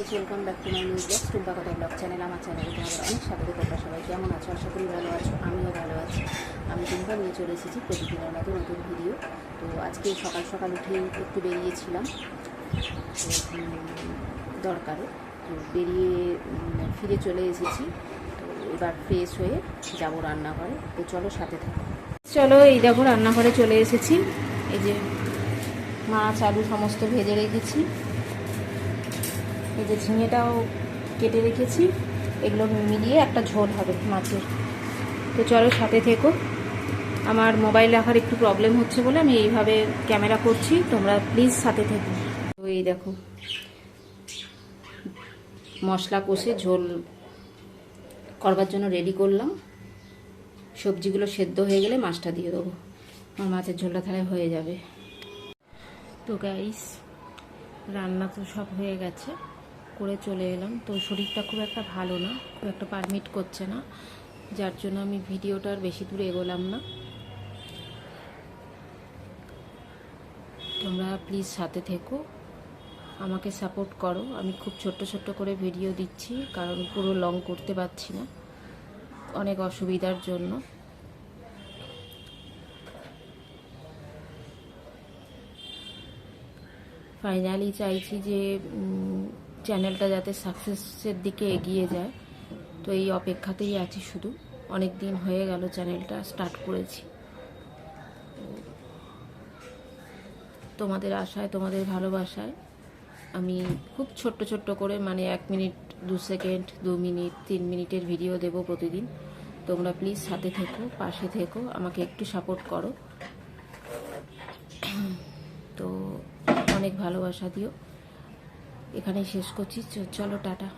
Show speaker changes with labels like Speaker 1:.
Speaker 1: Guys welcome back to my new blog Tumpa কথা blog channel, আমার চ্যানেলে তোমাদের অনেক স্বাগত, তোমরা সবাই কেমন আছো? আশা করি ভালো আছো, আমিও ভালো আছি। আমি টুম্পা নিয়ে চলে এসেছি প্রতিদিনের মতো নতুন ভিডিও। তো আজকে সকাল সকাল উঠে একটু বেরিয়েছিলাম। দরকারে। তো বেরিয়ে ফিরে চলে এসেছি। তো এবার ফ্রেশ হয়ে যাব রান্নাঘরে। তো চলো সাথে থাকো। চলো, এই দেখো রান্নাঘরে চলে এসেছি। এই যে মাছ, আলু সমস্ত ভেজে রেখেছি। এই যে ঝিঙেটাও কেটে রেখেছি, এগুলো মিলিয়ে একটা ঝোল হবে মাছের। তো চলো সাথে থেকো। আমার মোবাইল রাখার একটু প্রবলেম হচ্ছে বলে আমি এইভাবে ক্যামেরা করছি, তোমরা প্লিজ সাথে থেকো। তো এই দেখো, মশলা কষে ঝোল করবার জন্য রেডি করলাম। সবজিগুলো সেদ্ধ হয়ে গেলে মাছটা দিয়ে দেবো। আমার মাছের ঝোলটা তাহলে হয়ে যাবে। তো গাইস রান্না তো সব হয়ে গেছে। করে চলে এলাম। তো শরীরটা খুব একটা ভালো না, খুব একটা পারমিট করছে না। যার জন্য আমি ভিডিওটার বেশি দূরে এগোলাম না। তোমরা প্লিজ সাথে থেকো। আমাকে সাপোর্ট করো। আমি খুব ছোট্ট ছোট্ট করে ভিডিও দিচ্ছি, কারণ পুরো লং করতে পারছি না। অনেক অসুবিধার জন্য। ফাইনালি চাইছি যে চ্যানেলটা যাতে সাকসেসের দিকে এগিয়ে যায়। তো এই অপেক্ষাতেই আছি শুধু। অনেক দিন হয়ে গেল চ্যানেলটা স্টার্ট করেছি। তোমাদের আশায়, তোমাদের ভালোবাসায় আমি খুব ছোট্ট ছোট্ট করে মানে এক মিনিট, দু সেকেন্ড, দু মিনিট, তিন মিনিটের ভিডিও দেব প্রতিদিন। তোমরা প্লিজ সাথে থেকো, পাশে থেকো, আমাকে একটু সাপোর্ট করো। তো অনেক ভালোবাসা দিও। এখানেই শেষ করছি। চলো টাটা।